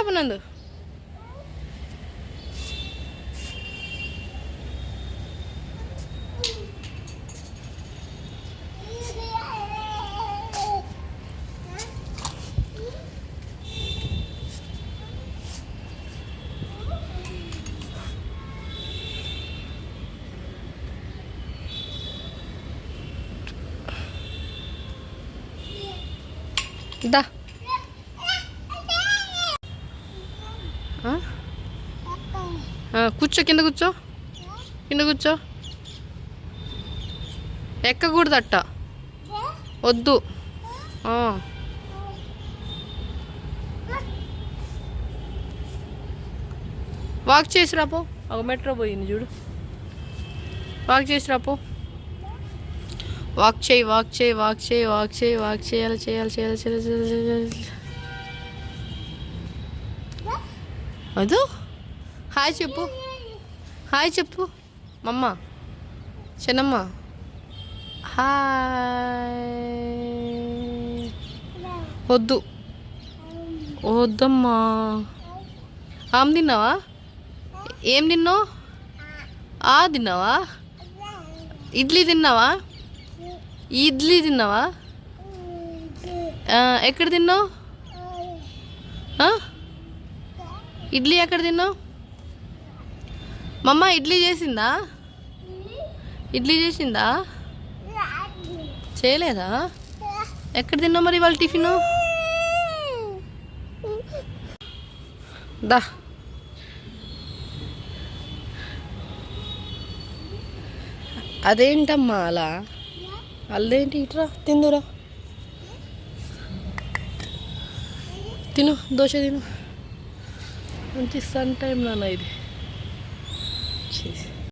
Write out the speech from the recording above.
రాపు నందు. దా ఆ? ఆ, కూర్చో కింద కూర్చో. కింద కూర్చో. ఎక్కకూడదు అట్ట వద్దు. వాక్ చేసి రాపో ఒక మెట్రో పోయింది చూడు. వాక్ చేసి రాపో వాక్ చేయి వాక్ చేయి వాక్ చేయి వాక్ చేయి వాక్ చేయాలి చేయాలి చేయాలి చేయాలి చేయాలి. చేయాలి అదు? హాయ్ చెప్పు. హాయ్ చెప్పు. మమ్మ. చిన్నమ్మ. హాయ్. వద్దు. వద్దమ్మా. ఆమె తిన్నావా? ఏం తిన్నావు? ఆ తిన్నావా? ఇడ్లీ తిన్నావా? ఇడ్లీ తిన్నావా? ఎక్కడ తిన్నావు? ఇడ్లీ ఎక్కడ తిన్నావు? మమ్మ ఇడ్లీ చేసిందా? ఇడ్లీ చేసిందా? చేయలేదా? ఎక్కడ తిన్నావు మరి వాళ్ళ టిఫిన్? దా. అదేంటమ్మా అలా? అల్లేంటి ఇట్రా? తిందురా. తిను దోశ తిను. మంచి సన్ టైం నాన్న ఇది చేసి